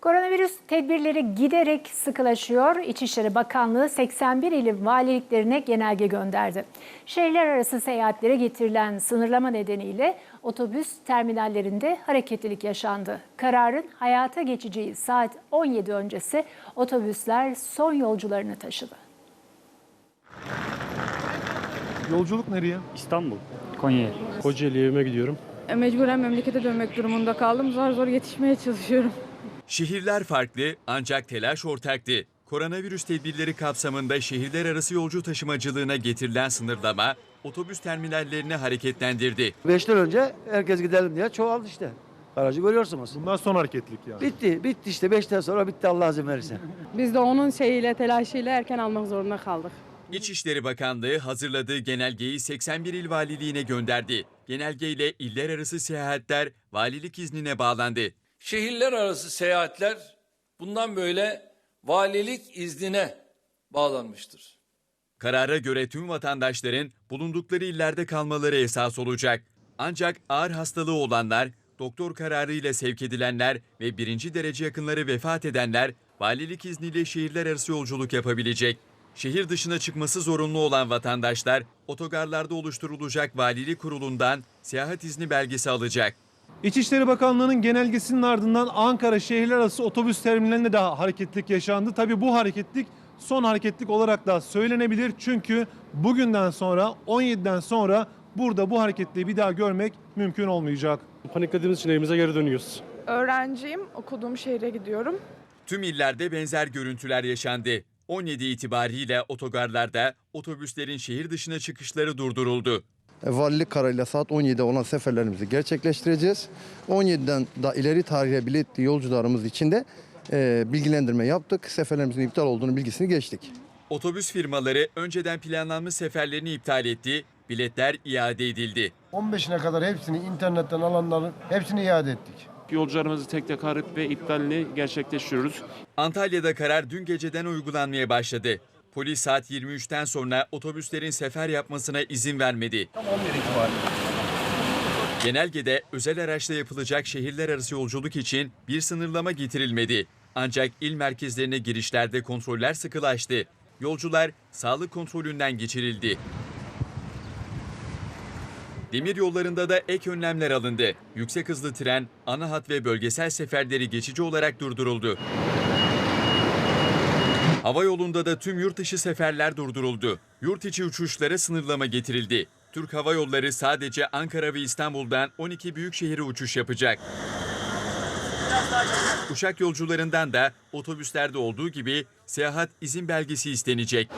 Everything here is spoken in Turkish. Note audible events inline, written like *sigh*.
Koronavirüs tedbirleri giderek sıkılaşıyor. İçişleri Bakanlığı 81 ilin valiliklerine genelge gönderdi. Şehirler arası seyahatlere getirilen sınırlama nedeniyle otobüs terminallerinde hareketlilik yaşandı. Kararın hayata geçeceği saat 17 öncesi otobüsler son yolcularını taşıdı. Yolculuk nereye? İstanbul, Konya'ya. Kocaeli evime gidiyorum. E, Mecburen memlekete dönmek durumunda kaldım. Zar zor yetişmeye çalışıyorum. Şehirler farklı ancak telaş ortaktı. Koronavirüs tedbirleri kapsamında şehirler arası yolcu taşımacılığına getirilen sınırlama otobüs terminallerini hareketlendirdi. Beşten önce herkes gidelim diye çoğaldı işte. Aracı görüyorsunuz. Bundan son hareketlilik yani. Bitti, bitti işte. Beşten sonra bitti Allah izin verirse. *laughs* Biz de onun şeyiyle, telaşıyla erken almak zorunda kaldık. İçişleri Bakanlığı hazırladığı genelgeyi 81 il valiliğine gönderdi. Genelgeyle iller arası seyahatler valilik iznine bağlandı. Şehirler arası seyahatler bundan böyle valilik iznine bağlanmıştır. Karara göre tüm vatandaşların bulundukları illerde kalmaları esas olacak. Ancak ağır hastalığı olanlar, doktor kararıyla sevk edilenler ve birinci derece yakınları vefat edenler valilik izniyle şehirler arası yolculuk yapabilecek. Şehir dışına çıkması zorunlu olan vatandaşlar otogarlarda oluşturulacak valilik kurulundan seyahat izni belgesi alacak. İçişleri Bakanlığı'nın genelgesinin ardından Ankara şehirler arası otobüs terminalinde de hareketlilik yaşandı. Tabii bu hareketlik son hareketlik olarak da söylenebilir. Çünkü bugünden sonra 17'den sonra burada bu hareketliği bir daha görmek mümkün olmayacak. Paniklediğimiz için evimize geri dönüyoruz. Öğrenciyim, okuduğum şehre gidiyorum. Tüm illerde benzer görüntüler yaşandı. 17 itibariyle otogarlarda otobüslerin şehir dışına çıkışları durduruldu. Valilik kararıyla saat 17'de olan seferlerimizi gerçekleştireceğiz. 17'den da ileri tarihe biletli yolcularımız için de e, bilgilendirme yaptık. Seferlerimizin iptal olduğunu bilgisini geçtik. Otobüs firmaları önceden planlanmış seferlerini iptal etti, biletler iade edildi. 15'ine kadar hepsini internetten alanların hepsini iade ettik. Yolcularımızı tek tek arayıp ve iptalini gerçekleştiriyoruz. Antalya'da karar dün geceden uygulanmaya başladı. Polis saat 23'ten sonra otobüslerin sefer yapmasına izin vermedi. Genelgede özel araçla yapılacak şehirler arası yolculuk için bir sınırlama getirilmedi. Ancak il merkezlerine girişlerde kontroller sıkılaştı. Yolcular sağlık kontrolünden geçirildi. Demir yollarında da ek önlemler alındı. Yüksek hızlı tren, ana hat ve bölgesel seferleri geçici olarak durduruldu. Hava yolunda da tüm yurt dışı seferler durduruldu. Yurt içi uçuşlara sınırlama getirildi. Türk Hava Yolları sadece Ankara ve İstanbul'dan 12 büyük şehire uçuş yapacak. Uçak yolcularından da otobüslerde olduğu gibi seyahat izin belgesi istenecek.